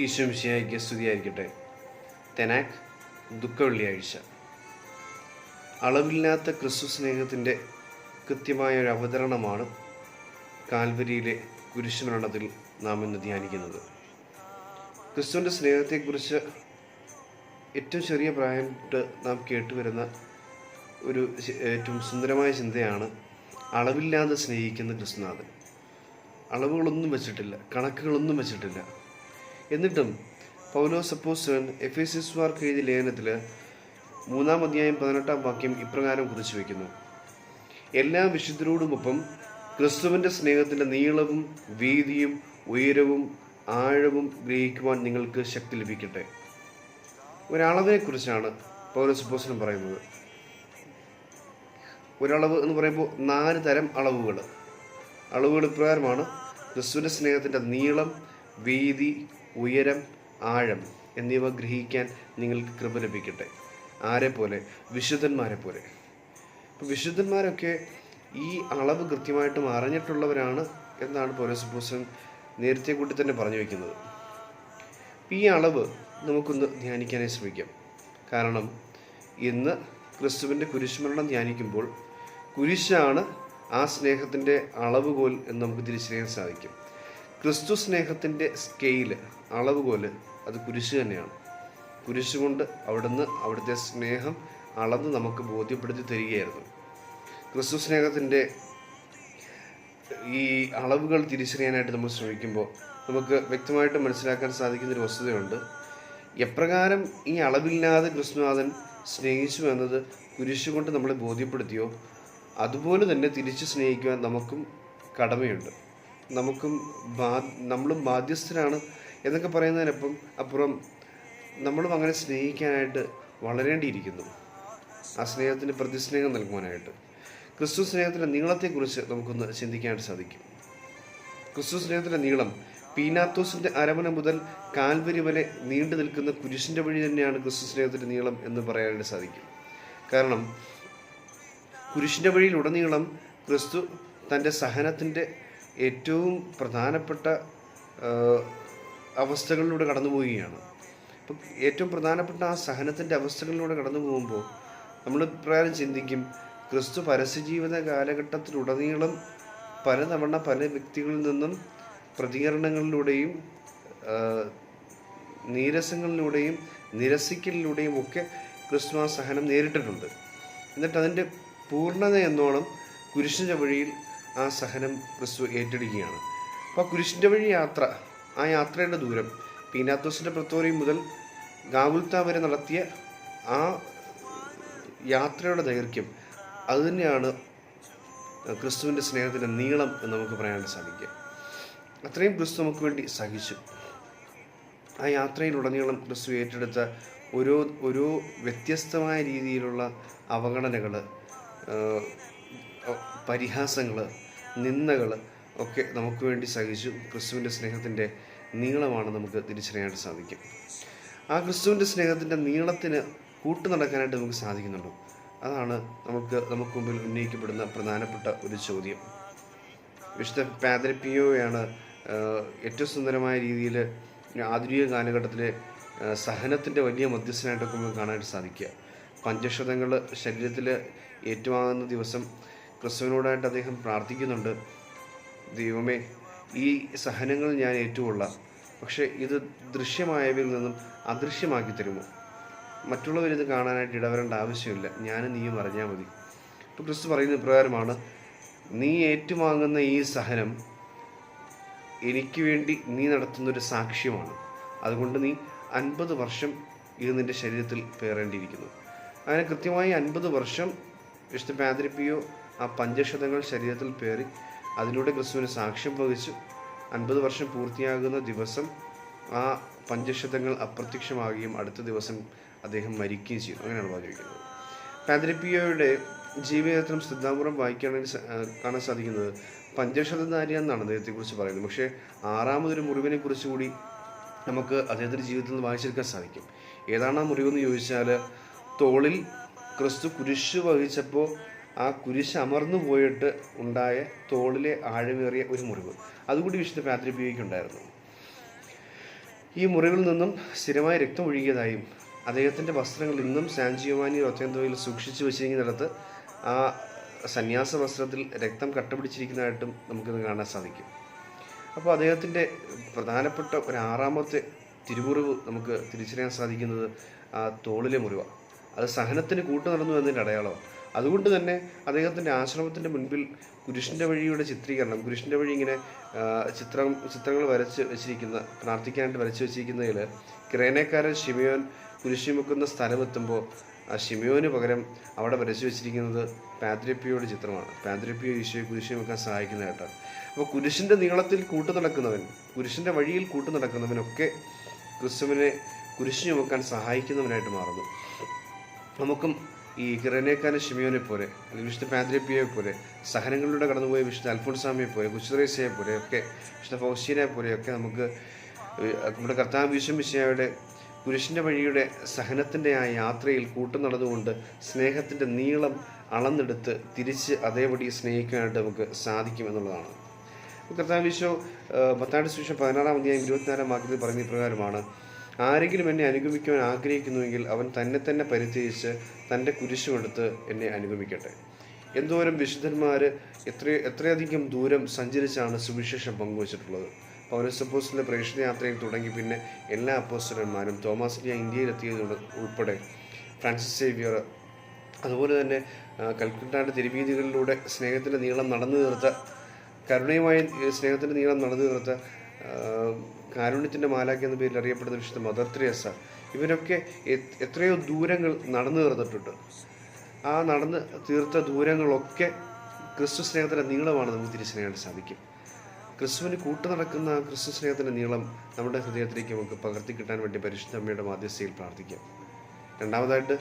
ഈശ്വംശിയായിക്ക് സ്തുതിയായിരിക്കട്ടെ. തെനാക്ക് ദുഃഖ വെള്ളിയാഴ്ച അളവില്ലാത്ത ക്രിസ്തു സ്നേഹത്തിന്റെ കൃത്യമായ ഒരു അവതരണമാണ് കാൽവരിയിലെ കുരിശുമരണത്തിൽ നാം ഇന്ന് ധ്യാനിക്കുന്നത്. ക്രിസ്തുവിന്റെ സ്നേഹത്തെക്കുറിച്ച് ഏറ്റവും ചെറിയ പ്രായം തൊട്ട് നാം കേട്ടുവരുന്ന ഒരു ഏറ്റവും സുന്ദരമായ ചിന്തയാണ് അളവില്ലാതെ സ്നേഹിക്കുന്ന ക്രിസ്തുനാഥൻ. അളവുകളൊന്നും വെച്ചിട്ടില്ല കണക്കുകളൊന്നും വെച്ചിട്ടില്ല. എന്നിട്ടും പൗലോ സപ്പോസ്റ്റൻ എഫ് എസ് എസ് മാർക്ക് എഴുതിയ ലേഖനത്തിൽ മൂന്നാം അധ്യായം പതിനെട്ടാം വാക്യം ഇപ്രകാരം കുറിച്ചു വയ്ക്കുന്നു എല്ലാ വിശുദ്ധരോടുമൊപ്പം ക്രിസ്തുവിന്റെ സ്നേഹത്തിന്റെ നീളവും വീതിയും ഉയരവും ആഴവും ഗ്രഹിക്കുവാൻ നിങ്ങൾക്ക് ശക്തി ലഭിക്കട്ടെ. ഒരളവിനെക്കുറിച്ചാണ് പൗലോസ് അപ്പോസ്തലൻ പറയുന്നത്. ഒരളവ് എന്ന് പറയുമ്പോൾ നാല് തരം അളവുകൾ അളവുകൾ ഇപ്രകാരമാണ് ക്രിസ്തുവിന്റെ സ്നേഹത്തിന്റെ നീളം വീതി ഉയരം ആഴം എന്നിവ ഗ്രഹിക്കാൻ നിങ്ങൾക്ക് കൃപ ലഭിക്കട്ടെ. ആരെ പോലെ? വിശുദ്ധന്മാരെ പോലെ. വിശുദ്ധന്മാരൊക്കെ ഈ അളവ് കൃത്യമായിട്ടും അറിഞ്ഞിട്ടുള്ളവരാണ് എന്നാണ് പൗരസുഭൂസൻ നേരത്തെ കൂട്ടി തന്നെ പറഞ്ഞു വയ്ക്കുന്നത് ഈ അളവ് നമുക്കൊന്ന് ധ്യാനിക്കാനായി ശ്രമിക്കാം. കാരണം ഇന്ന് ക്രിസ്തുവിന്റെ കുരിശുമരണം ധ്യാനിക്കുമ്പോൾ കുരിശാണ് ആ സ്നേഹത്തിന്റെ അളവുകോൽ എന്ന് നമുക്ക് തിരിച്ചറിയാൻ സാധിക്കും. ക്രിസ്തു സ്നേഹത്തിന്റെ സ്കെയിൽ അളവുകോൽ അത് കുരിശ് തന്നെയാണ്. കുരിശ് കൊണ്ട് അവിടുന്ന് അവിടുത്തെ സ്നേഹം അളന്ന് നമുക്ക് ബോധ്യപ്പെടുത്തി തരികയായിരുന്നു. ക്രിസ്തു സ്നേഹത്തിന്റെ ഈ അളവുകൾ തിരിച്ചറിയാനായിട്ട് നമ്മൾ ശ്രമിക്കുമ്പോൾ നമുക്ക് വ്യക്തമായിട്ട് മനസ്സിലാക്കാൻ സാധിക്കുന്ന ഒരു വസ്തുതയുണ്ട്. എപ്രകാരം ഈ അളവില്ലാതെ കൃഷ്ണനാഥൻ സ്നേഹിച്ചു എന്നത് കുരിശുകൊണ്ട് നമ്മളെ ബോധ്യപ്പെടുത്തിയോ അതുപോലെ തന്നെ തിരിച്ച് സ്നേഹിക്കുവാൻ നമുക്കും കടമയുണ്ട്. നമുക്കും ബാ നമ്മളും ബാധ്യസ്ഥരാണ് എന്നൊക്കെ പറയുന്നതിനപ്പം അപ്പുറം നമ്മളും അങ്ങനെ സ്നേഹിക്കാനായിട്ട് വളരേണ്ടിയിരിക്കുന്നു. ആ സ്നേഹത്തിന് പ്രതിസ്നേഹം നൽകുവാനായിട്ട്. ക്രിസ്തു സ്നേഹത്തിന്റെ നീളത്തെക്കുറിച്ച് നമുക്കൊന്ന് ചിന്തിക്കാനായിട്ട് സാധിക്കും. ക്രിസ്തു സ്നേഹത്തിന്റെ നീളം പീനാത്തോസിന്റെ അരമന മുതൽ കാൽവരി വരെ നീണ്ടു നിൽക്കുന്ന കുരിശിന്റെ വഴി തന്നെയാണ് ക്രിസ്തു സ്നേഹത്തിന്റെ നീളം എന്ന് പറയാനായിട്ട് സാധിക്കും. കാരണം കുരിശിന്റെ വഴിയിലുടനീളം ക്രിസ്തു തന്റെ സഹനത്തിന്റെ ഏറ്റവും പ്രധാനപ്പെട്ട അവസ്ഥകളിലൂടെ കടന്നു പോവുകയാണ്. അപ്പം ഏറ്റവും പ്രധാനപ്പെട്ട ആ സഹനത്തിന്റെ അവസ്ഥകളിലൂടെ കടന്നു പോകുമ്പോൾ നമ്മൾ പ്രകാരം ചിന്തിക്കും ക്രിസ്തു പരസ്യജീവിത കാലഘട്ടത്തിലുടനീളം പലതവണ പല വ്യക്തികളിൽ നിന്നും പ്രതികരണങ്ങളിലൂടെയും നീരസങ്ങളിലൂടെയും നിരസിക്കലിലൂടെയും ഒക്കെ ക്രിസ്തു ആ സഹനം നേരിട്ടിട്ടുണ്ട്. എന്നിട്ട് അതിന്റെ പൂർണത എന്നോണം കുരിശിന്റെ വഴിയിൽ ആ സഹനം ക്രിസ്തു ഏറ്റെടുക്കുകയാണ്. അപ്പോൾ ആ കുരിശിന്റെ വഴി യാത്ര ആ യാത്രയുടെ ദൂരം. പീനാത്തോസിന്റെ പ്രത്തോറി മുതൽ ഗാവുൽത്ത വരെ നടത്തിയ ആ യാത്രയുടെ ദൈർഘ്യം അതുതന്നെയാണ് ക്രിസ്തുവിന്റെ സ്നേഹത്തിന്റെ നീളം എന്ന് നമുക്ക് പറയാൻ സാധിക്കുക. അത്രയും ക്രിസ്തു നമുക്ക് വേണ്ടി സഹിച്ചു. ആ യാത്രയിലുടനീളം ക്രിസ്തു ഏറ്റെടുത്ത ഓരോ ഓരോ വ്യത്യസ്തമായ രീതിയിലുള്ള അവഗണനകൾ പരിഹാസങ്ങൾ നിന്ദകൾ ഒക്കെ നമുക്ക് വേണ്ടി സഹിച്ചു ക്രിസ്തുവിന്റെ സ്നേഹത്തിന്റെ നീളമാണ് നമുക്ക് തിരിച്ചറിയാനായിട്ട് സാധിക്കും. ആ ക്രിസ്തുവിന്റെ സ്നേഹത്തിന്റെ നീളത്തിന് കൂട്ടു നടക്കാനായിട്ട് നമുക്ക് സാധിക്കുന്നുണ്ടോ. അതാണ് നമുക്ക് നമുക്ക് മുമ്പിൽ ഉന്നയിക്കപ്പെടുന്ന പ്രധാനപ്പെട്ട ഒരു ചോദ്യം. വിശുദ്ധ പാദ്രപ്പിയോയാണ് ഏറ്റവും സുന്ദരമായ രീതിയിൽ ആധുനിക കാലഘട്ടത്തിലെ സഹനത്തിന്റെ വലിയ മധ്യസ്ഥനായിട്ടൊക്കെ നമുക്ക് കാണാനായിട്ട് സാധിക്കുക. പഞ്ചക്ഷതങ്ങൾ ശരീരത്തിൽ ഏറ്റുവാങ്ങുന്ന ദിവസം ക്രിസ്തുവിനോടായിട്ട് അദ്ദേഹം പ്രാർത്ഥിക്കുന്നുണ്ട്. ദൈവമേ ഈ സഹനങ്ങൾ ഞാൻ ഏറ്റുകൊള്ളാം. പക്ഷേ ഇത് ദൃശ്യമായവയിൽ നിന്നും അദൃശ്യമാക്കി തരുമോ? മറ്റുള്ളവരിത് കാണാനായിട്ട് ഇടവരേണ്ട ആവശ്യമില്ല. ഞാനും നീയും അറിഞ്ഞാൽ മതി. ഇപ്പോൾ ക്രിസ്തു പറയുന്ന ഇപ്രകാരമാണ് നീ ഏറ്റുവാങ്ങുന്ന ഈ സഹനം എനിക്ക് വേണ്ടി നീ നടത്തുന്നൊരു സാക്ഷ്യമാണ്. അതുകൊണ്ട് നീ അൻപത് വർഷം ഇത് നിന്റെ ശരീരത്തിൽ പേറേണ്ടിയിരിക്കുന്നു. അങ്ങനെ കൃത്യമായി അൻപത് വർഷം വിശുദ്ധ പാതിരിപ്പിയോ ആ പഞ്ചക്ഷതങ്ങൾ ശരീരത്തിൽ പേറി അതിലൂടെ ക്രിസ്തുവിന് സാക്ഷ്യം വഹിച്ചു. അൻപത് വർഷം പൂർത്തിയാകുന്ന ദിവസം ആ പഞ്ചശതങ്ങൾ അപ്രത്യക്ഷമാകുകയും അടുത്ത ദിവസം അദ്ദേഹം മരിക്കുകയും ചെയ്തു. അങ്ങനെയാണ് പറഞ്ഞിരിക്കുന്നത്. പാതിരിപ്പിയോയുടെ ജീവിതത്തിലും ശ്രദ്ധാപൂർവം വായിക്കുകയാണെങ്കിൽ കാണാൻ സാധിക്കുന്നത് പഞ്ചശതധാരി എന്നാണ് അദ്ദേഹത്തെക്കുറിച്ച് പറയുന്നത്. പക്ഷേ ആറാമതൊരു മുറിവിനെ കൂടി നമുക്ക് അദ്ദേഹത്തിന്റെ ജീവിതത്തിൽ നിന്ന് വായിച്ചെടുക്കാൻ സാധിക്കും. ഏതാണ് ആ മുറിവെന്ന് ചോദിച്ചാൽ തോളിൽ ക്രിസ്തു കുരിശ് വഹിച്ചപ്പോൾ ആ കുരിശ് അമർന്നു പോയിട്ട് ഉണ്ടായ തോളിലെ ആഴമേറിയ ഒരു മുറിവ്. അതുകൂടി വിശുദ്ധ പാത്രി ഉപയോഗിക്കുന്നുണ്ടായിരുന്നു. ഈ മുറിവിൽ നിന്നും സ്ഥിരമായി രക്തം ഒഴുകിയതായും അദ്ദേഹത്തിന്റെ വസ്ത്രങ്ങൾ ഇന്നും സാൻജിയോമാനി ഒത്തേന്തോയിൽ സൂക്ഷിച്ചു വെച്ചിരിക്കുന്നിടത്ത് ആ സന്യാസ വസ്ത്രത്തിൽ രക്തം കട്ടപിടിച്ചിരിക്കുന്നതായിട്ടും നമുക്കിത് കാണാൻ സാധിക്കും. അപ്പോൾ അദ്ദേഹത്തിന്റെ പ്രധാനപ്പെട്ട ഒരു ആറാമത്തെ തിരുമുറിവ് നമുക്ക് തിരിച്ചറിയാൻ സാധിക്കുന്നത് ആ തോളിലെ മുറിവാണ്. അത് സഹനത്തിന് കൂട്ടു നടന്നു എന്നതിന്റെ അടയാളമാണ്. അതുകൊണ്ട് തന്നെ അദ്ദേഹത്തിന്റെ ആശ്രമത്തിന്റെ മുൻപിൽ കുരിശിന്റെ വഴിയുടെ ചിത്രീകരണം കുരിശിന്റെ വഴി ഇങ്ങനെ ചിത്രം ചിത്രങ്ങൾ വരച്ച് വെച്ചിരിക്കുന്ന പ്രാർത്ഥിക്കാനായിട്ട് വരച്ച് വെച്ചിരിക്കുന്നതിൽ ക്രേനക്കാരൻ ഷിമിയോൻ കുരിശി വെക്കുന്ന സ്ഥലമെത്തുമ്പോൾ ആ ഷിമിയോന് പകരം അവിടെ വരച്ചു വെച്ചിരിക്കുന്നത് പാദ്രപ്പിയോയുടെ ചിത്രമാണ്. പാദ്രപ്പിയോ ഈശോയെ കുരിശി സഹായിക്കുന്ന സഹായിക്കുന്നതായിട്ടാണ് അപ്പോൾ കുരിശിന്റെ നീളത്തിൽ കൂട്ടു നടക്കുന്നവൻ കുരിശിന്റെ വഴിയിൽ കൂട്ടു നടക്കുന്നവനൊക്കെ ക്രിസ്തുവിനെ കുരിശ് ചുമക്കാൻ സഹായിക്കുന്നവനായിട്ട് മാറുന്നു. നമുക്കും ഈ ഹിറനേക്കാന ഷിമിയോനെ പോലെ അല്ലെങ്കിൽ വിശുദ്ധ പാന്ത്രിപ്പിയെ പോലെ സഹനങ്ങളിലൂടെ കടന്നുപോയ വിശുദ്ധ അൽഫോൺസാമിയെ പോലെ കുച്ചുറേസയെ പോലെ ഒക്കെ വിശുദ്ധ ഫൗസ്റ്റീനെ പോലെയൊക്കെ നമുക്ക് നമ്മുടെ കർത്താവ് വിശ്വമിശയുടെ പുരുഷന്റെ വഴിയുടെ സഹനത്തിന്റെ ആ യാത്രയിൽ കൂട്ടം നടന്നുകൊണ്ട് സ്നേഹത്തിന്റെ നീളം അളന്നെടുത്ത് തിരിച്ച് അതേപടി സ്നേഹിക്കാനായിട്ട് നമുക്ക് സാധിക്കും എന്നുള്ളതാണ്. കർത്താവ് വിശ്വ പത്താണ്ട് ശേഷം പതിനാറാം അധ്യായം ഇരുപത്തിനാലാം വാക്യത്തിൽ പറഞ്ഞ ഇപ്രകാരമാണ് ആരെങ്കിലും എന്നെ അനുഗമിക്കുവാൻ ആഗ്രഹിക്കുന്നുവെങ്കിൽ അവൻ തന്നെ തന്നെ പരിത്യജിച്ച് തന്റെ കുരിശുമെടുത്ത് എന്നെ അനുഗമിക്കട്ടെ. എന്തോരം വിശുദ്ധന്മാർ എത്ര എത്രയധികം ദൂരം സഞ്ചരിച്ചാണ് സുവിശേഷം പങ്കുവച്ചിട്ടുള്ളത്. പൗരസപ്പോസിലെ പ്രേക്ഷണയാത്രയിൽ തുടങ്ങി പിന്നെ എല്ലാ അപ്പോസ്റ്റലന്മാരും തോമസ് ലിയ ഇന്ത്യയിലെത്തിയത് ഉൾപ്പെടെ ഫ്രാൻസിസ് സേവിയർ അതുപോലെ തന്നെ കൽക്കട്ടാന്റെ തിരുവീതികളിലൂടെ സ്നേഹത്തിന്റെ നീളം നടന്നു തീർത്ത കരുണയുമായി സ്നേഹത്തിന്റെ നീളം നടന്നു തീർത്ത കാരുണ്യത്തിന്റെ മാലാഖ എന്ന പേരിൽ അറിയപ്പെടുന്ന വിശുദ്ധ മദർ ത്രേസ ഇവരൊക്കെ എത്രയോ ദൂരങ്ങൾ നടന്നു തീർന്നിട്ടുണ്ട്. ആ നടന്ന് തീർത്ത ദൂരങ്ങളൊക്കെ ക്രിസ്തു സ്നേഹത്തിന്റെ നീളമാണ് നമുക്ക് തിരിച്ചറിയാൻ സാധിക്കും. ക്രിസ്തുവിന് കൂട്ടു നടക്കുന്ന ക്രിസ്തു സ്നേഹത്തിന്റെ നീളം നമ്മുടെ ഹൃദയത്തിലേക്ക് നമുക്ക് പകർത്തി കിട്ടാൻ വേണ്ടി പരിശുദ്ധ അമ്മയുടെ മാധ്യസ്ഥയിൽ പ്രാർത്ഥിക്കാം. രണ്ടാമതായിട്ട്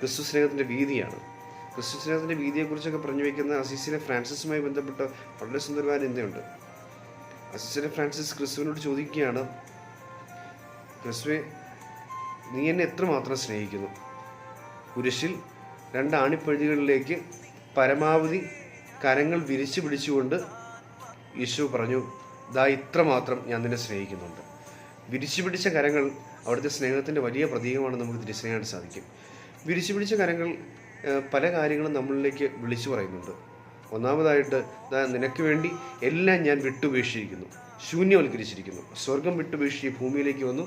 ക്രിസ്തു സ്നേഹത്തിന്റെ വീതിയാണ്. ക്രിസ്തു സ്നേഹത്തിന്റെ വീതിയെക്കുറിച്ചൊക്കെ പറഞ്ഞു വയ്ക്കുന്ന അസീസിലെ ഫ്രാൻസിസുമായി ബന്ധപ്പെട്ട വളരെ സുന്ദരമായ ചിന്തയുണ്ട് അസീസിലെ ഫ്രാൻസിസ് ക്രിസ്തുവിനോട് ചോദിക്കുകയാണ് ക്രിസ്തുവെ നീ എന്നെ എത്രമാത്രം സ്നേഹിക്കുന്നു? കുരിശിൽ രണ്ട് ആണിപ്പഴുതികളിലേക്ക് പരമാവധി കരങ്ങൾ വിരിച്ചു പിടിച്ചുകൊണ്ട് യേശു പറഞ്ഞു ദാ ഇത്രമാത്രം ഞാൻ നിന്നെ സ്നേഹിക്കുന്നുണ്ട്. വിരിച്ചു പിടിച്ച കരങ്ങൾ അവിടുത്തെ സ്നേഹത്തിന്റെ വലിയ പ്രതീകമാണെന്ന് നമുക്ക് തിരിച്ചറിയാൻ സാധിക്കും. വിരിച്ചു പിടിച്ച കരങ്ങൾ പല കാര്യങ്ങളും നമ്മളിലേക്ക് വിളിച്ചു പറയുന്നുണ്ട്. ഒന്നാമതായിട്ട് നിനക്ക് വേണ്ടി എല്ലാം ഞാൻ വിട്ടുപേക്ഷിച്ചിരിക്കുന്നു ശൂന്യവൽക്കരിച്ചിരിക്കുന്നു. സ്വർഗം വിട്ടുപേക്ഷിച്ച് ഭൂമിയിലേക്ക് വന്നു.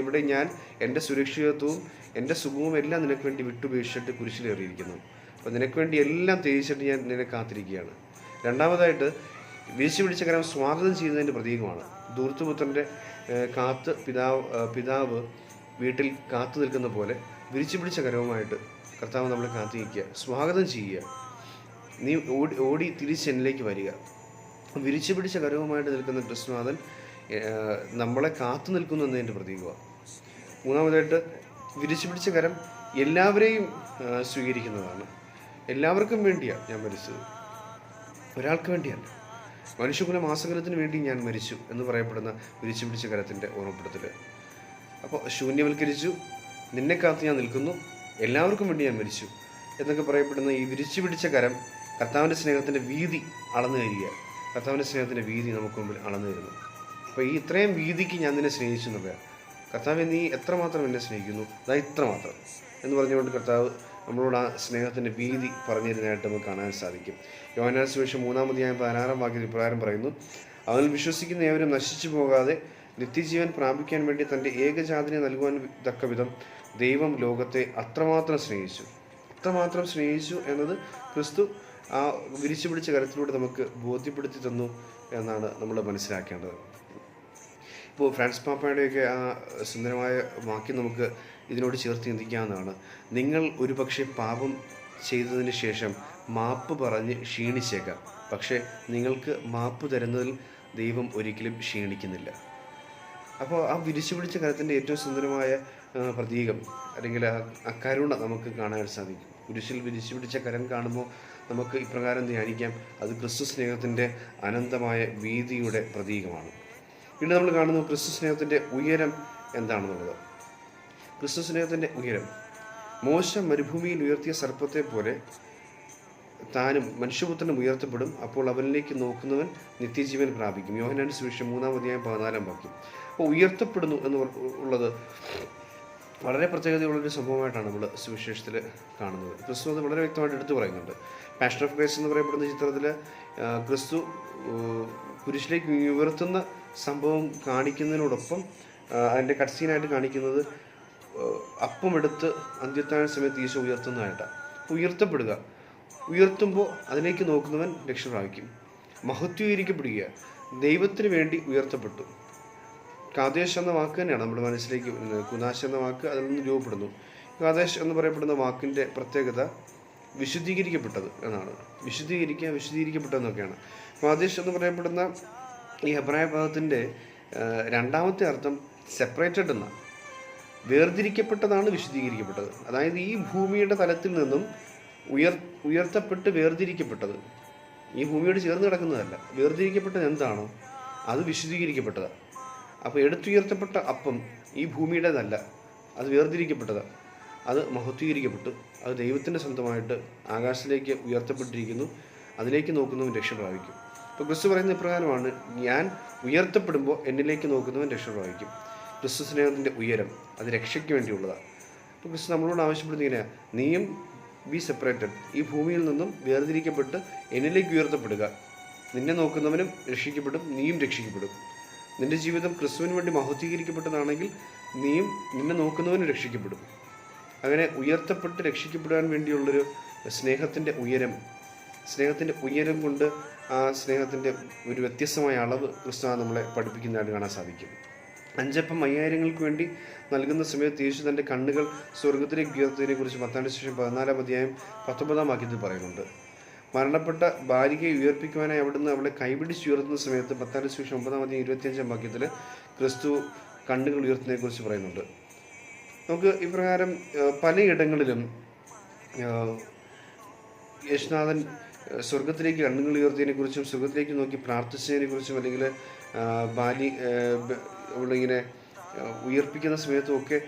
ഇവിടെ ഞാൻ എന്റെ സുരക്ഷിതത്വവും എന്റെ സുഖവും എല്ലാം നിനക്ക് വേണ്ടി വിട്ടുപേക്ഷിച്ചിട്ട് കുരിശിലേറിയിരിക്കുന്നു അപ്പോൾ നിനക്ക് വേണ്ടി എല്ലാം തേജിച്ചിട്ട് ഞാൻ നിന്നെ കാത്തിരിക്കുകയാണ്. രണ്ടാമതായിട്ട് വീഴ്ച പിടിച്ച കരം സ്വാഗതം ചെയ്യുന്നതിന്റെ പ്രതീകമാണ്. ദൂർത്തുപുത്രന്റെ കാത്ത് പിതാവ് പിതാവ് വീട്ടിൽ കാത്തു നിൽക്കുന്ന പോലെ വിരിച്ചു പിടിച്ച കരവുമായിട്ട് കർത്താവ് നമ്മളെ കാത്തിരിക്കുക സ്വാഗതം ചെയ്യുക. നീ ഓടി ഓടി തിരിച്ച് എന്നിലേക്ക് വരിക. വിരിച്ചു പിടിച്ച കരവുമായിട്ട് നിൽക്കുന്ന കൃഷ്ണനാഥൻ നമ്മളെ കാത്തു നിൽക്കുന്നു എന്നതിന്റെ പ്രതീകമാണ്. മൂന്നാമതായിട്ട് വിരിച്ചു പിടിച്ച കരം എല്ലാവരെയും സ്വീകരിക്കുന്നതാണ്. എല്ലാവർക്കും വേണ്ടിയാണ് ഞാൻ മരിച്ചത്. ഒരാൾക്ക് വേണ്ടിയല്ല. മനുഷ്യകുല മാസകലത്തിന് വേണ്ടി ഞാൻ മരിച്ചു എന്ന് പറയപ്പെടുന്ന വിരിച്ചു പിടിച്ച കരത്തിന്റെ ഓർമ്മപ്പെടുത്തൽ അപ്പോൾ ശൂന്യവൽക്കരിച്ചു. നിന്നെ കാത്ത് ഞാൻ നിൽക്കുന്നു. എല്ലാവർക്കും വേണ്ടി ഞാൻ മരിച്ചു എന്നൊക്കെ പറയപ്പെടുന്ന ഈ വിരിച്ചു പിടിച്ച കരം കർത്താവിന്റെ സ്നേഹത്തിന്റെ വീതി അളന്നു തരിക. കർത്താവിന്റെ സ്നേഹത്തിന്റെ വീതി നമുക്ക് മുമ്പിൽ അളന്നു തരുന്നു. അപ്പോൾ ഈ ഇത്രയും വീതിക്ക് ഞാൻ നിന്നെ സ്നേഹിച്ചു എന്നുള്ള കർത്താവ് നീ എത്രമാത്രം എന്നെ സ്നേഹിക്കുന്നു? അതാ ഇത്രമാത്രം എന്ന് പറഞ്ഞുകൊണ്ട് കർത്താവ് നമ്മളോട് ആ സ്നേഹത്തിന്റെ വീതി പറഞ്ഞു തരുന്നതായിട്ട് നമുക്ക് കാണാൻ സാധിക്കും. യോഹനാൻ സുവിശേഷം മൂന്നാമതിയായ പതിനാറാം വാക്യത്തിൽ ഇപ്രകാരം പറയുന്നു അവനിൽ വിശ്വസിക്കുന്ന ഏവരും നശിച്ചു പോകാതെ നിത്യജീവൻ പ്രാപിക്കാൻ വേണ്ടി തന്റെ ഏകജാതിനെ നൽകുവാൻ തക്ക വിധം ദൈവം ലോകത്തെ അത്രമാത്രം സ്നേഹിച്ചു. അത്രമാത്രം സ്നേഹിച്ചു എന്നത് ക്രിസ്തു ആ വിരിച്ചു പിടിച്ച കരത്തിലൂടെ നമുക്ക് ബോധ്യപ്പെടുത്തി തന്നു എന്നാണ് നമ്മൾ മനസ്സിലാക്കേണ്ടത്. ഇപ്പോൾ ഫ്രാൻസ് പാപ്പയുടെയൊക്കെ ആ സുന്ദരമായ വാക്യം നമുക്ക് ഇതിനോട് ചേർത്ത് ചിന്തിക്കാവുന്നതാണ്. നിങ്ങൾ ഒരുപക്ഷെ പാപം ചെയ്തതിന് ശേഷം മാപ്പ് പറഞ്ഞ് ക്ഷീണിച്ചേക്കാം. പക്ഷേ നിങ്ങൾക്ക് മാപ്പ് തരുന്നതിൽ ദൈവം ഒരിക്കലും ക്ഷീണിക്കുന്നില്ല. അപ്പോൾ ആ വിരിച്ചു പിടിച്ച കരത്തിന്റെ ഏറ്റവും സുന്ദരമായ പ്രതീകം അല്ലെങ്കിൽ ആ കരുണ നമുക്ക് കാണാൻ സാധിക്കും. കുരിശിൽ വിരിച്ചു പിടിച്ച കരം കാണുമ്പോൾ നമുക്ക് ഇപ്രകാരം ധ്യാനിക്കാം. അത് ക്രിസ്തു സ്നേഹത്തിന്റെ അനന്തമായ വീതിയുടെ പ്രതീകമാണ്. പിന്നെ നമ്മൾ കാണുന്നു ക്രിസ്തു സ്നേഹത്തിന്റെ ഉയരം എന്താണെന്നുള്ളത്. ക്രിസ്തു സ്നേഹത്തിന്റെ ഉയരം. മോശ മരുഭൂമിയിൽ ഉയർത്തിയ സർപ്പത്തെ പോലെ താനും മനുഷ്യപുത്രനും ഉയർത്തപ്പെടും. അപ്പോൾ അവനിലേക്ക് നോക്കുന്നവൻ നിത്യജീവൻ പ്രാപിക്കും. യോഹനാൻ സുവിശേഷം മൂന്നാം അധ്യായം പതിനാലാം വാക്യം. അപ്പോൾ ഉയർത്തപ്പെടുന്നു എന്ന് ഉള്ളത് വളരെ പ്രത്യേകതയുള്ളൊരു സംഭവമായിട്ടാണ് നമ്മൾ സുവിശേഷത്തിൽ കാണുന്നത്. ക്രിസ്തു അത് വളരെ വ്യക്തമായിട്ട് എടുത്തു പറയുന്നുണ്ട്. പാഷൻ ഓഫ് ഗ്രേസ് എന്ന് പറയപ്പെടുന്ന ചിത്രത്തിൽ ക്രിസ്തു കുരിശിലേക്ക് ഉയർത്തുന്ന സംഭവം കാണിക്കുന്നതിനോടൊപ്പം അതിന്റെ കട്സീനായിട്ട് കാണിക്കുന്നത് അപ്പമെടുത്ത് അന്ത്യത്താഴ സമയത്ത് ഈശോ ഉയർത്തുന്നതായിട്ടാണ് അപ്പോൾ ഉയർത്തപ്പെടുക. ഉയർത്തുമ്പോൾ അതിലേക്ക് നോക്കുന്നവൻ രക്ഷ പ്രാപിക്കും മഹത്വീകരിക്കപ്പെടുക. ദൈവത്തിന് വേണ്ടി ഉയർത്തപ്പെട്ടു. കാദേശ് എന്ന വാക്ക് തന്നെയാണ് നമ്മുടെ മനസ്സിലേക്ക് വരുന്നത്. കുനാശ് എന്ന വാക്ക് അതിൽ നിന്ന് രൂപപ്പെടുന്നു. കാദേശ് എന്ന് പറയപ്പെടുന്ന വാക്കിന്റെ പ്രത്യേകത വിശുദ്ധീകരിക്കപ്പെട്ടത് എന്നാണ്. വിശുദ്ധീകരിക്കുക വിശുദ്ധീകരിക്കപ്പെട്ടതെന്നൊക്കെയാണ് കാദേശ് എന്ന് പറയപ്പെടുന്ന ഈ ഹെബ്രായ പദത്തിന്റെ രണ്ടാമത്തെ അർത്ഥം സെപ്പറേറ്റഡ് എന്നാണ്. വേർതിരിക്കപ്പെട്ടതാണ് വിശുദ്ധീകരിക്കപ്പെട്ടത്. അതായത് ഈ ഭൂമിയുടെ തലത്തിൽ നിന്നും ഉയർ ഉയർത്തപ്പെട്ട് വേർതിരിക്കപ്പെട്ടത്. ഈ ഭൂമിയോട് ചേർന്ന് കിടക്കുന്നതല്ല. വേർതിരിക്കപ്പെട്ടത് എന്താണോ അത് വിശുദ്ധീകരിക്കപ്പെട്ടതാണ് അപ്പോൾ എടുത്തുയർത്തപ്പെട്ട അപ്പം ഈ ഭൂമിയുടേതല്ല. അത് വേർതിരിക്കപ്പെട്ടതാണ് അത് മഹത്വീകരിക്കപ്പെട്ടു. അത് ദൈവത്തിന്റെ സ്വന്തമായിട്ട് ആകാശത്തിലേക്ക് ഉയർത്തപ്പെട്ടിരിക്കുന്നു. അതിലേക്ക് നോക്കുന്നവൻ രക്ഷ പ്രാപിക്കും ഇപ്പോൾ ക്രിസ്തു പറയുന്ന ഇപ്രകാരമാണ് ഞാൻ ഉയർത്തപ്പെടുമ്പോൾ എന്നിലേക്ക് നോക്കുന്നവൻ രക്ഷ പ്രാപിക്കും ക്രിസ്തു സ്നേഹത്തിന്റെ ഉയരം അത് രക്ഷയ്ക്ക് വേണ്ടിയുള്ളതാണ് അപ്പോൾ ക്രിസ്തു നമ്മളോട് ആവശ്യപ്പെടുന്നത് ഇങ്ങനെയാണ് നീയും ബി സെപ്പറേറ്റഡ് ഈ ഭൂമിയിൽ നിന്നും വേർതിരിക്കപ്പെട്ട് എന്നിലേക്ക് ഉയർത്തപ്പെടുക. നിന്നെ നോക്കുന്നവനും രക്ഷിക്കപ്പെടും നീയും രക്ഷിക്കപ്പെടും. നിന്റെ ജീവിതം ക്രിസ്തുവിന് വേണ്ടി മഹത്വീകരിക്കപ്പെട്ടതാണെങ്കിൽ നീയും നിന്നെ നോക്കുന്നവനും രക്ഷിക്കപ്പെടും. അങ്ങനെ ഉയർത്തപ്പെട്ട് രക്ഷിക്കപ്പെടാൻ വേണ്ടിയുള്ളൊരു സ്നേഹത്തിന്റെ ഉയരം സ്നേഹത്തിന്റെ ഉയരം കൊണ്ട് ആ സ്നേഹത്തിന്റെ ഒരു വ്യത്യസ്തമായ അളവ് ക്രിസ്തു നമ്മളെ പഠിപ്പിക്കുന്നതായിട്ട് കാണാൻ സാധിക്കും. അഞ്ചപ്പം അയ്യായിരങ്ങൾക്ക് വേണ്ടി നൽകുന്ന സമയത്ത് യേശു തന്റെ കണ്ണുകൾ സ്വർഗത്തിലേക്ക് ഉയർത്തതിനെ കുറിച്ച് പത്താം ശേഷം പതിനാലാം അധ്യായം പത്തൊമ്പതാം വാക്യത്തിൽ പറയുന്നുണ്ട്. മരണപ്പെട്ട ഭാര്യയെ ഉയർപ്പിക്കുവാനായി അവിടുന്ന് അവളെ കൈപിടിച്ച് ഉയർത്തുന്ന സമയത്ത് പത്താം ശേഷം ഒമ്പതാം അധികം ഇരുപത്തിയഞ്ചാം വാക്യത്തിൽ ക്രിസ്തു കണ്ണുകൾ ഉയർത്തുന്നതിനെ കുറിച്ച് പറയുന്നുണ്ട്. നമുക്ക് ഇപ്രകാരം പലയിടങ്ങളിലും യേശുനാഥൻ സ്വർഗത്തിലേക്ക് കണ്ണുകൾ ഉയർത്തിയതിനെ കുറിച്ചും സ്വർഗത്തിലേക്ക് നോക്കി പ്രാർത്ഥിച്ചതിനെ കുറിച്ചും അല്ലെങ്കിൽ ബാലി അവളിങ്ങനെ ഉയർപ്പിക്കുന്ന സമയത്തും ഒക്കെ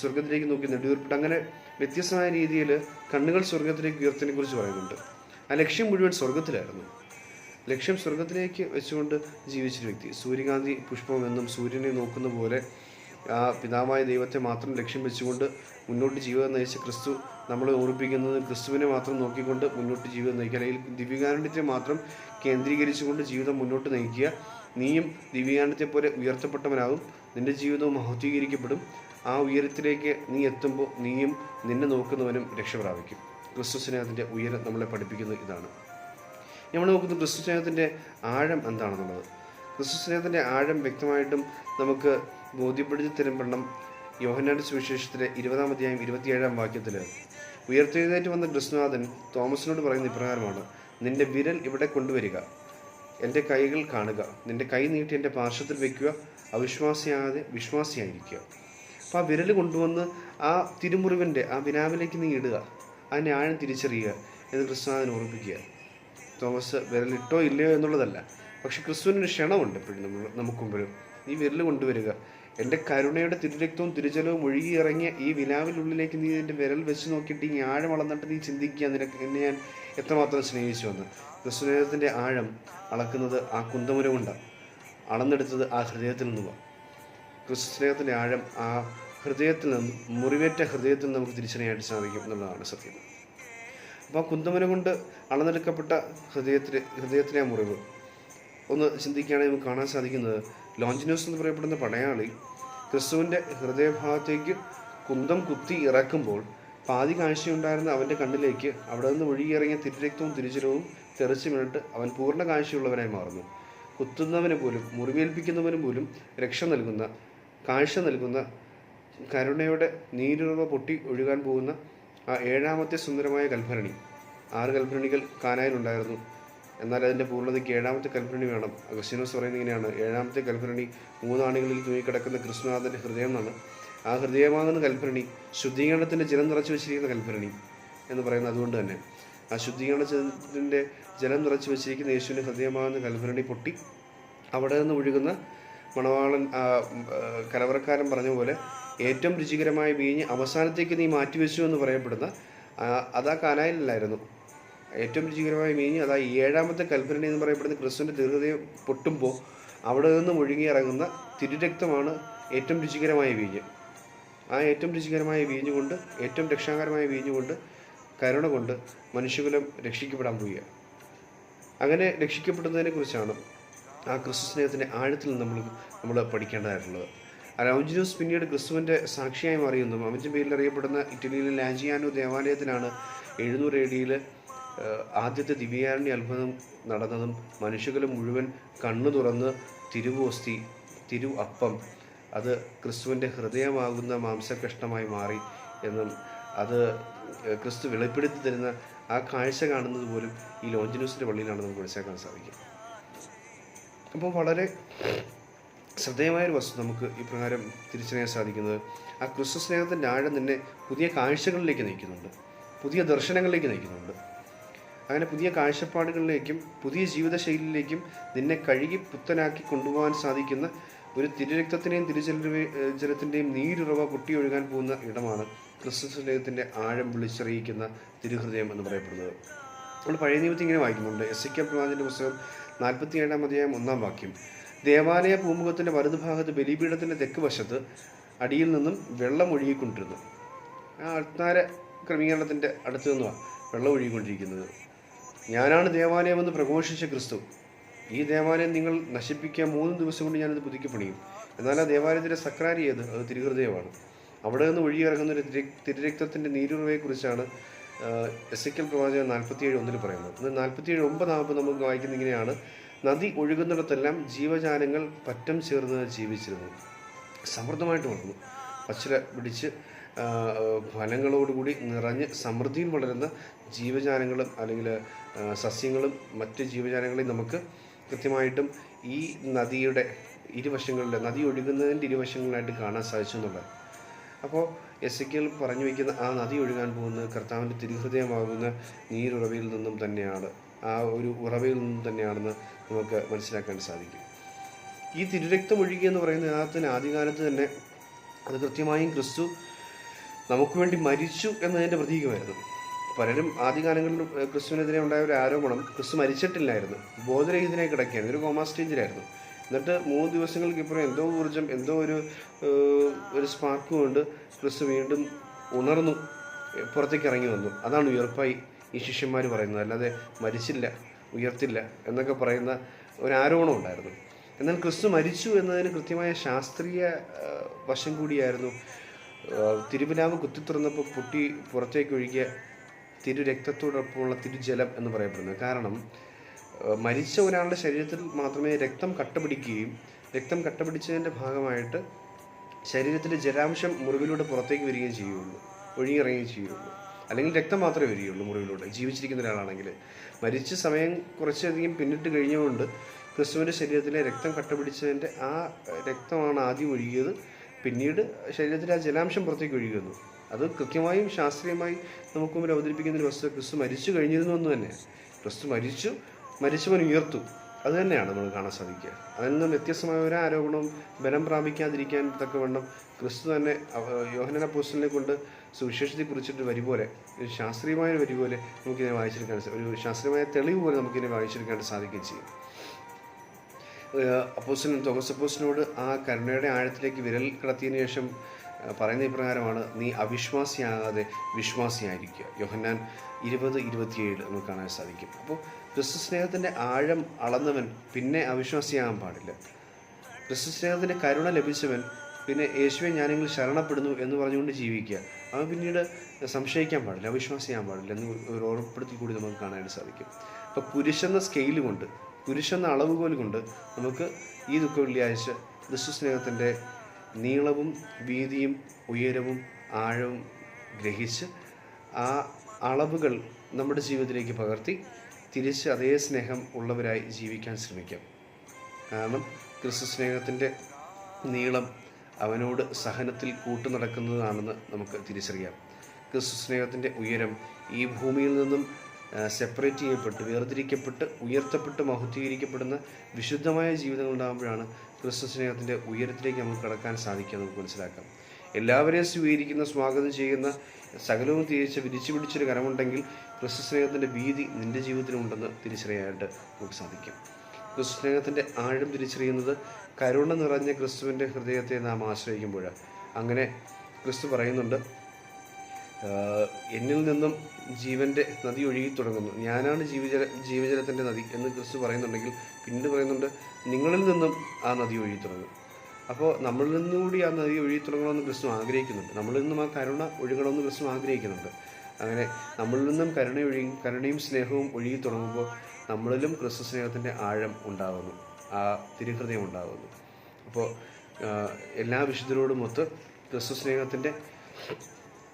സ്വർഗത്തിലേക്ക് നോക്കി നെടുവീർപ്പിട്ട് അങ്ങനെ വ്യത്യസ്തമായ രീതിയിൽ കണ്ണുകൾ സ്വർഗത്തിലേക്ക് ഉയർത്തിനെ കുറിച്ച് പറയുന്നുണ്ട്. ആ ലക്ഷ്യം മുഴുവൻ സ്വർഗത്തിലായിരുന്നു ലക്ഷ്യം സ്വർഗത്തിലേക്ക് വെച്ചുകൊണ്ട് ജീവിച്ചൊരു വ്യക്തി സൂര്യകാന്തി പുഷ്പം എന്നും സൂര്യനെ നോക്കുന്ന പോലെ ആ പിതാവായ ദൈവത്തെ മാത്രം ലക്ഷ്യം വെച്ചുകൊണ്ട് മുന്നോട്ട് ജീവിതം നയിച്ച ക്രിസ്തു നമ്മളെ ഓർപ്പിക്കുന്നത് ക്രിസ്തുവിനെ മാത്രം നോക്കിക്കൊണ്ട് മുന്നോട്ട് ജീവിതം നയിക്കുക. അല്ലെങ്കിൽ ദിവ്യകാരുണ്യത്തെ മാത്രം കേന്ദ്രീകരിച്ചുകൊണ്ട് ജീവിതം മുന്നോട്ട് നയിക്കുക. നീയും ദിവ്യകാരുണ്യത്തെ പോലെ ഉയർത്തപ്പെട്ടവനാകും. നിന്റെ ജീവിതവും മഹത്വീകരിക്കപ്പെടും. ആ ഉയരത്തിലേക്ക് നീ എത്തുമ്പോൾ നീയും നിന്നെ നോക്കുന്നവനും രക്ഷ പ്രാപിക്കും ക്രിസ്തു സ്നേഹത്തിന്റെ ഉയരം നമ്മളെ പഠിപ്പിക്കുന്നത് ഇതാണ്. നമ്മൾ നോക്കുന്ന ക്രിസ്തു സ്നേഹത്തിന്റെ ആഴം എന്താണെന്നുള്ളത്. ക്രിസ്തു സ്നേഹത്തിന്റെ ആഴം വ്യക്തമായിട്ടും നമുക്ക് ബോധ്യപ്പെടുത്തി തരുമ്പെണ്ണം യോഹനാട് സുവിശേഷത്തിലെ ഇരുപതാം അധ്യായം ഇരുപത്തിയേഴാം വാക്യത്തിൽ ഉയർത്തെഴുന്നേറ്റ് വന്ന ക്രിസ്തുനാഥൻ തോമസിനോട് പറയുന്ന ഇപ്രകാരമാണ് നിന്റെ വിരൽ ഇവിടെ കൊണ്ടുവരിക എന്റെ കൈകൾ കാണുക നിന്റെ കൈ നീട്ടി എന്റെ പാർശ്വത്തിൽ വയ്ക്കുക അവിശ്വാസിയാതെ വിശ്വാസിയായിരിക്കുക. അപ്പോൾ ആ വിരൽ കൊണ്ടുവന്ന് ആ തിരുമുറിവിന്റെ ആ വിനാവിലേക്ക് നീ ഇടുക. ആ ആഴം തിരിച്ചറിയുക എന്ന് ക്രിസ്തുനാഥൻ ഓർമ്മിപ്പിക്കുക. തോമസ് വിരലിട്ടോ ഇല്ലയോ എന്നുള്ളതല്ല. പക്ഷെ ക്രിസ്തുവിനൊരു ക്ഷണമുണ്ട് എപ്പോഴും നമ്മൾ നമുക്ക് മുമ്പിലും നീ വിരൽ കൊണ്ടുവരിക. എന്റെ കരുണയുടെ തിരുരക്തവും തിരുജലവും ഒഴുകി ഇറങ്ങിയ ഈ വിനാവിനുള്ളിലേക്ക് നീ എന്റെ വിരൽ വെച്ച് നോക്കിയിട്ട് ഈ ആഴം അളന്നിട്ട് നീ ചിന്തിക്കുക. നിനക്ക് എന്നെ ഞാൻ എത്രമാത്രം സ്നേഹിച്ചു വന്ന് ക്രിസ്തുനേഹത്തിന്റെ ആഴം അളക്കുന്നത് ആ കുന്തമുര കൊണ്ടാണ് അളന്നെടുത്തത് ആ ഹൃദയത്തിൽ നിന്നുമാണ് ക്രിസ്തു സ്നേഹത്തിന്റെ ആഴം ആ ഹൃദയത്തിൽ നിന്നും മുറിവേറ്റ ഹൃദയത്തിൽ നമുക്ക് തിരിച്ചറിയാനായിട്ട് സാധിക്കും എന്നുള്ളതാണ് സത്യം. അപ്പോൾ കുന്തമന കൊണ്ട് അളന്നെടുക്കപ്പെട്ട ഹൃദയത്തിലെ ഹൃദയത്തിലെ മുറിവ് ഒന്ന് ചിന്തിക്കുകയാണെങ്കിൽ നമുക്ക് കാണാൻ സാധിക്കുന്നത് ലോഞ്ചിനോസ് എന്ന് പറയപ്പെടുന്ന പടയാളി ക്രിസ്തുവിന്റെ ഹൃദയഭാഗത്തേക്ക് കുന്തം കുത്തി ഇറക്കുമ്പോൾ പാതി കാഴ്ചയുണ്ടായിരുന്ന അവന്റെ കണ്ണിലേക്ക് അവിടെ നിന്ന് ഒഴുകിയിറങ്ങിയ തിരുരക്തവും തിരിച്ചിരവും തെറിച്ചു വീണിട്ട് അവൻ പൂർണ കാഴ്ചയുള്ളവനായി മാറുന്നു. കുത്തുന്നവന് പോലും മുറിവേൽപ്പിക്കുന്നവന് പോലും രക്ഷ നൽകുന്ന കാഴ്ച നൽകുന്ന കരുണയുടെ നീരുറവ പൊട്ടി ഒഴുകാൻ പോകുന്ന ആ ഏഴാമത്തെ സുന്ദരമായ കൽഭരണി. ആറ് കൽഭരണികൾ കാനായിലുണ്ടായിരുന്നു. എന്നാൽ അതിന്റെ പൂർണതയ്ക്ക് ഏഴാമത്തെ കൽഭരണി വേണം. അഗസ്റ്റിനോസ് പറയുന്നത് ഇങ്ങനെയാണ്. ഏഴാമത്തെ കൽഭരണി മൂന്നാണികളിൽ തൂങ്ങിക്കിടക്കുന്ന കൃഷ്ണനാഥന്റെ ഹൃദയം എന്നാണ് ആ ഹൃദയമാകുന്ന കൽഭരണി ശുദ്ധീകരണത്തിന്റെ ജലം നിറച്ചു വെച്ചിരിക്കുന്ന കൽഭരണി എന്ന് പറയുന്നത് അതുകൊണ്ട് തന്നെ. ആ ശുദ്ധീകരണത്തിന്റെ ജലം നിറച്ചു വെച്ചിരിക്കുന്ന യേശുവിന്റെ ഹൃദയമാകുന്ന കൽഭരണി പൊട്ടി അവിടെ നിന്ന് ഒഴുകുന്ന മണവാളൻ കലവറക്കാരൻ പറഞ്ഞ പോലെ ഏറ്റവും രുചികരമായ വീഞ്ഞ് അവസാനത്തേക്ക് നീ മാറ്റിവെച്ചു എന്ന് പറയപ്പെടുന്ന അതാ കാനായിലല്ലായിരുന്നു ഏറ്റവും രുചികരമായ വീഞ്ഞ് അതാ ഏഴാമത്തെ കൽപ്പന എന്ന് പറയപ്പെടുന്ന ക്രിസ്തുവിന്റെ ദീർഘതയെ പൊട്ടുമ്പോൾ അവിടെ നിന്ന് ഒഴുകിയിറങ്ങുന്ന തിരുരക്തമാണ് ഏറ്റവും രുചികരമായ വീഞ്ഞ്. ആ ഏറ്റവും രുചികരമായ വീഞ്ഞ് കൊണ്ട് ഏറ്റവും രക്ഷാകരമായ വീഞ്ഞ് കൊണ്ട് കരുണ കൊണ്ട് മനുഷ്യകുലം രക്ഷിക്കപ്പെടാൻ പോവുക അങ്ങനെ രക്ഷിക്കപ്പെടുന്നതിനെക്കുറിച്ചാണ് ആ ക്രിസ്തു സ്നേഹത്തിന്റെ ആഴത്തിൽ നമ്മൾ നമ്മൾ പഠിക്കേണ്ടതായിട്ടുള്ളത്. അലൗഞ്ചിനൂസ് പിന്നീട് ക്രിസ്തുവിന്റെ സാക്ഷിയായി മാറിയെന്നും അവന്റെ പേരിൽ അറിയപ്പെടുന്ന ഇറ്റലിയിലെ ലാഞ്ചിയാനോ ദേവാലയത്തിലാണ് എഴുന്നൂറ് എ ആദ്യത്തെ ദിവ്യാരണ്യ അത്ഭുതം നടന്നതും മനുഷ്യകുലം മുഴുവൻ കണ്ണു തുറന്ന് തിരുവോസ്തി തിരു അപ്പം അത് ക്രിസ്തുവിന്റെ ഹൃദയമാകുന്ന മാംസകഷ്ണമായി മാറി എന്നും അത് ക്രിസ്തു വെളിപ്പെടുത്തി തരുന്ന ആ കാഴ്ച കാണുന്നത് പോലും ഈ ലോഞ്ചിനൂസിന്റെ പള്ളിയിലാണ് നമുക്ക് മനസ്സിലാക്കാൻ സാധിക്കും. അപ്പോൾ വളരെ ശ്രദ്ധേയമായൊരു വസ്തു നമുക്ക് ഇപ്രകാരം തിരിച്ചറിയാൻ സാധിക്കുന്നത് ആ ക്രിസ്തു സ്നേഹത്തിന്റെ ആഴം നിന്നെ പുതിയ കാഴ്ചകളിലേക്ക് നയിക്കുന്നുണ്ട് പുതിയ ദർശനങ്ങളിലേക്ക് നയിക്കുന്നുണ്ട്. അങ്ങനെ പുതിയ കാഴ്ചപ്പാടുകളിലേക്കും പുതിയ ജീവിതശൈലിയിലേക്കും നിന്നെ കഴുകി പുത്തനാക്കി കൊണ്ടുപോകാൻ സാധിക്കുന്ന ഒരു തിരുരക്തത്തിന്റെയും തിരുജല ജലത്തിന്റെയും നീരുറവ പൊട്ടിയൊഴുകാൻ പോകുന്ന ഇടമാണ് ക്രിസ്തു സ്നേഹത്തിന്റെ ആഴം വിളിച്ചറിയിക്കുന്ന തിരുഹൃദയം എന്ന് പറയപ്പെടുന്നത്. നമ്മൾ പഴയ നിയമത്തിൽ ഇങ്ങനെ വായിക്കുന്നുണ്ട്. എസ് കെ പ്രവാചന്റെ പുസ്തകം നാൽപ്പത്തി ഏഴാം അധ്യായം ഒന്നാം വാക്യം. ദേവാലയ പൂമുഖത്തിന്റെ വലതുഭാഗത്ത് ബലിപീഠത്തിന്റെ തെക്ക് വശത്ത് അടിയിൽ നിന്നും വെള്ളം ഒഴുകിക്കൊണ്ടിരുന്നു. ആ അൾത്താര ക്രമീകരണത്തിന്റെ അടുത്തു നിന്നുമാണ് വെള്ളം ഒഴുകിക്കൊണ്ടിരിക്കുന്നത്. ഞാനാണ് ദേവാലയമെന്ന് പ്രഘോഷിച്ച ക്രിസ്തു. ഈ ദേവാലയം നിങ്ങൾ നശിപ്പിക്കാൻ മൂന്ന് ദിവസം കൊണ്ട് ഞാനത് പുതുക്കി പണിയും എന്നാൽ ആ ദേവാലയത്തിന്റെ സക്രാരി ഏത്? അത് തിരുഹൃദയമാണ്. അവിടെ നിന്ന് ഒഴുകിയിറങ്ങുന്ന ഒരു തിരു തിരുരക്തത്തിന്റെ നീരുറവയെക്കുറിച്ചാണ് എസ് എക്കൽ പ്രവാചകൻ നാൽപ്പത്തിയേഴ് ഒന്നിൽ പറയുന്നത്. നാൽപ്പത്തിയേഴ് ഒമ്പതാകുമ്പോൾ നമുക്ക് വായിക്കുന്ന ഇങ്ങനെയാണ് നദി ഒഴുകുന്നിടത്തെല്ലാം ജീവജാലങ്ങൾ പറ്റം ചേർന്ന് ജീവിച്ചിരുന്നു. സമൃദ്ധമായിട്ട് വളർന്നു. പച്ചില പിടിച്ച് ഫലങ്ങളോടുകൂടി നിറഞ്ഞ് സമൃദ്ധിയിൽ വളരുന്ന ജീവജാലങ്ങളും അല്ലെങ്കിൽ സസ്യങ്ങളും മറ്റ് ജീവജാലങ്ങളെയും നമുക്ക് കൃത്യമായിട്ടും ഈ നദിയുടെ ഇരുവശങ്ങളിൽ നദി ഒഴുകുന്നതിന്റെ ഇരുവശങ്ങളിലായിട്ട് കാണാൻ സാധിച്ചു എന്നുള്ളത് അപ്പോൾ എസ് എക്കിൽ പറഞ്ഞു വയ്ക്കുന്ന ആ നദി ഒഴുകാൻ പോകുന്നത് കർത്താവിന്റെ തിരുഹൃദയമാകുന്ന നീരുറവയിൽ നിന്നും തന്നെയാണ്. ആ ഒരു ഉറവയിൽ നിന്നും തന്നെയാണെന്ന് നമുക്ക് മനസ്സിലാക്കാൻ സാധിക്കും. ഈ തിരുരക്തം ഒഴുകി എന്ന് പറയുന്ന യഥാർത്ഥത്തിന് ആദ്യകാലത്ത് തന്നെ അത് കൃത്യമായും ക്രിസ്തു നമുക്ക് വേണ്ടി മരിച്ചു എന്നതിന്റെ പ്രതീകമായിരുന്നു. പലരും ആദ്യകാലങ്ങളിൽ ക്രിസ്തുവിനെതിരെ ഉണ്ടായ ഒരു ആരോപണം ക്രിസ്തു മരിച്ചിട്ടില്ലായിരുന്നു. ബോധരഹിതനായി കിടക്കുകയാണ് ഒരു കോമാ സ്റ്റേജിലായിരുന്നു. എന്നിട്ട് മൂന്ന് ദിവസങ്ങൾക്ക് ഇപ്പുറം എന്തോ ഊർജം എന്തോ ഒരു ഒരു സ്പാർക്ക് കൊണ്ട് ക്രിസ്തു വീണ്ടും ഉണർന്നു പുറത്തേക്ക് ഇറങ്ങി വന്നു. അതാണ് ഉയർപ്പായി ഈ ശിഷ്യന്മാർ പറയുന്നത്. അല്ലാതെ മരിച്ചില്ല ഉയർത്തില്ല എന്നൊക്കെ പറയുന്ന ഒരു ആരോപണം ഉണ്ടായിരുന്നു. എന്നാൽ ക്രിസ്തു മരിച്ചു എന്നതിന് കൃത്യമായ ശാസ്ത്രീയ വശം കൂടിയായിരുന്നു. തിരുവിലാവ് തിരുവിലാവ് കുത്തിത്തുറന്നപ്പോൾ പൊട്ടി പുറത്തേക്ക് ഒഴുകിയ തിരു രക്തത്തോടൊപ്പമുള്ള തിരുജലം എന്ന് പറയപ്പെടുന്നത് കാരണം മരിച്ച ഒരാളുടെ ശരീരത്തിൽ മാത്രമേ രക്തം കട്ടപിടിക്കുകയും രക്തം കട്ടപിടിച്ചതിന്റെ ഭാഗമായിട്ട് ശരീരത്തിലെ ജലാംശം മുറിവിലൂടെ പുറത്തേക്ക് വരികയും ചെയ്യുള്ളൂ ഒഴുകിയിറങ്ങുകയും ചെയ്യുള്ളൂ. അല്ലെങ്കിൽ രക്തം മാത്രമേ വരികയുള്ളൂ മുറിവിലൂടെ. ജീവിച്ചിരിക്കുന്ന ഒരാളാണെങ്കിൽ. മരിച്ച സമയം കുറച്ചധികം പിന്നിട്ട് കഴിഞ്ഞുകൊണ്ട് ക്രിസ്തുവിന്റെ ശരീരത്തിലെ രക്തം കട്ടപിടിച്ചതിന്റെ ആ രക്തമാണ് ആദ്യം ഒഴുകിയത്. പിന്നീട് ശരീരത്തിൽ ആ ജലാംശം പുറത്തേക്ക് ഒഴുകുന്നു. അത് കൃത്യമായും ശാസ്ത്രീയമായി നമുക്ക് മുമ്പിൽ അവതരിപ്പിക്കുന്ന ഒരു വസ്തു ക്രിസ്തു മരിച്ചു കഴിഞ്ഞിരുന്നു എന്ന് തന്നെ. ക്രിസ്തു മരിച്ചു മരിച്ചവൻ ഉയർത്തു. അത് തന്നെയാണ് നമ്മൾ കാണാൻ സാധിക്കുക. അതിൽ നിന്നും വ്യത്യസ്തമായ ഒരു ആരോപണവും ബലം പ്രാപിക്കാതിരിക്കാൻ തക്കവണ്ണം ക്രിസ്തു തന്നെ യോഹനന പോസ്റ്റലിനെ കൊണ്ട് സുവിശേഷത്തെ കുറിച്ചിട്ട് വരി പോലെ ഒരു ശാസ്ത്രീയമായ വരി പോലെ നമുക്കിതിനെ വായിച്ചെടുക്കാൻ ഒരു ശാസ്ത്രീയമായ തെളിവ് പോലെ നമുക്കിതിനെ വായിച്ചെടുക്കാൻ സാധിക്കുകയും ചെയ്യും. അപ്പോസിനും തോമസ് അപ്പോസിനോട് ആ കരുണയുടെ ആഴത്തിലേക്ക് വിരൽ കടത്തിയതിനു ശേഷം പറയുന്ന ഇപ്രകാരമാണ് നീ അവിശ്വാസിയാകാതെ വിശ്വാസിയായിരിക്കുക. യോഹന്നാൻ ഇരുപത് ഇരുപത്തിയേഴ് നമുക്ക് കാണാൻ സാധിക്കും. അപ്പോൾ ക്രിസ്തു സ്നേഹത്തിന്റെ ആഴം അളന്നവൻ പിന്നെ അവിശ്വാസിയാകാൻ പാടില്ല. ക്രിസ്തു സ്നേഹത്തിന്റെ കരുണ ലഭിച്ചവൻ പിന്നെ യേശുവെ ഞാനെങ്കിൽ ശരണപ്പെടുന്നു എന്ന് പറഞ്ഞുകൊണ്ട് ജീവിക്കുക. അവൻ പിന്നീട് സംശയിക്കാൻ പാടില്ല അവിശ്വാസിയാൻ പാടില്ല എന്ന് ഒരു ഓർമ്മപ്പെടുത്തി കൂടി നമുക്ക് കാണാനായിട്ട് സാധിക്കും. അപ്പോൾ കുരിശെന്ന സ്കെയിൽ കൊണ്ട് കുരിശെന്ന അളവുകോൽ കൊണ്ട് നമുക്ക് ഈ ദുഃഖ വെള്ളിയാഴ്ച ക്രിസ്തു സ്നേഹത്തിന്റെ നീളവും വീതിയും ഉയരവും ആഴവും ഗ്രഹിച്ച് ആ അളവുകൾ നമ്മുടെ ജീവിതത്തിലേക്ക് പകർത്തി തിരിച്ച് അതേ സ്നേഹം ഉള്ളവരായി ജീവിക്കാൻ ശ്രമിക്കാം. കാരണം ക്രിസ്തു സ്നേഹത്തിന്റെ നീളം അവനോട് സഹനത്തിൽ കൂട്ടു നടക്കുന്നതാണെന്ന് നമുക്ക് തിരിച്ചറിയാം. ക്രിസ്തു സ്നേഹത്തിന്റെ ഉയരം ഈ ഭൂമിയിൽ നിന്നും സെപ്പറേറ്റ് ചെയ്യപ്പെട്ട് വേർതിരിക്കപ്പെട്ട് ഉയർത്തപ്പെട്ട് മഹത്വീകരിക്കപ്പെടുന്ന വിശുദ്ധമായ ജീവിതങ്ങൾ ഉണ്ടാകുമ്പോഴാണ് ക്രിസ്തു സ്നേഹത്തിന്റെ ഉയരത്തിലേക്ക് നമുക്ക് കടക്കാൻ സാധിക്കുക നമുക്ക് മനസ്സിലാക്കാം. എല്ലാവരെയും സ്വീകരിക്കുന്ന സ്വാഗതം ചെയ്യുന്ന സകലവും തിരിച്ച് വിരിച്ചു പിടിച്ചൊരു കരമുണ്ടെങ്കിൽ ക്രിസ്തു സ്നേഹത്തിന്റെ ഭീതി നിന്റെ ജീവിതത്തിലുണ്ടെന്ന് തിരിച്ചറിയാനായിട്ട് നമുക്ക് സാധിക്കും. ക്രിസ്തു സ്നേഹത്തിന്റെ ആഴം തിരിച്ചറിയുന്നത് കരുണ നിറഞ്ഞ ക്രിസ്തുവിന്റെ ഹൃദയത്തെ നാം ആശ്രയിക്കുമ്പോൾ അങ്ങനെ ക്രിസ്തു പറയുന്നുണ്ട് എന്നിൽ നിന്നും ജീവന്റെ നദി ഒഴുകി തുടങ്ങുന്നു. ഞാനാണ് ജീവജല ജീവജലത്തിന്റെ നദി എന്ന് ക്രിസ്തു പറയുന്നുണ്ടെങ്കിൽ പിന്നീട് പറയുന്നുണ്ട് നിങ്ങളിൽ നിന്നും ആ നദി ഒഴുകി തുടങ്ങും. അപ്പോൾ നമ്മളിൽ നിന്നും കൂടി ആ നദി ഒഴുകി തുടങ്ങണമെന്ന് ക്രിസ്തു ആഗ്രഹിക്കുന്നുണ്ട്. നമ്മളിൽ നിന്നും ആ കരുണ ഒഴുകണമെന്ന് ക്രിസ്തു ആഗ്രഹിക്കുന്നുണ്ട്. അങ്ങനെ നമ്മളിൽ നിന്നും കരുണ ഒഴുകി കരുണയും സ്നേഹവും ഒഴുകി തുടങ്ങുമ്പോൾ നമ്മളിലും ക്രിസ്തു സ്നേഹത്തിന്റെ ആഴം ഉണ്ടാകുന്നു ആ തിരുഹൃദയം ഉണ്ടാകുന്നു അപ്പോൾ എല്ലാ വിശുദ്ധരോടും ഒത്ത് ക്രിസ്തു സ്നേഹത്തിന്റെ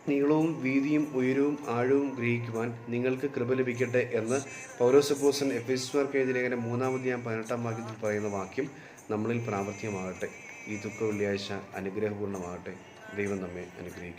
നീളവും വീതിയും ഉയരവും ആഴവും ഗ്രഹിക്കുവാൻ നിങ്ങൾക്ക് കൃപ ലഭിക്കട്ടെ എന്ന് പൗരോസപ്പോസൻ എഫിസ്മാർക്ക് എഴുതിയ ലേഖനം മൂന്നാമത് ഞാൻ പതിനെട്ടാം വാക്യത്തിൽ പറയുന്ന വാക്യം നമ്മളിൽ പ്രാവർത്തികമാകട്ടെ. ഈ ദുഃഖ വെള്ളിയാഴ്ച അനുഗ്രഹപൂർണമാകട്ടെ ദൈവം നമ്മെ അനുഗ്രഹിക്കും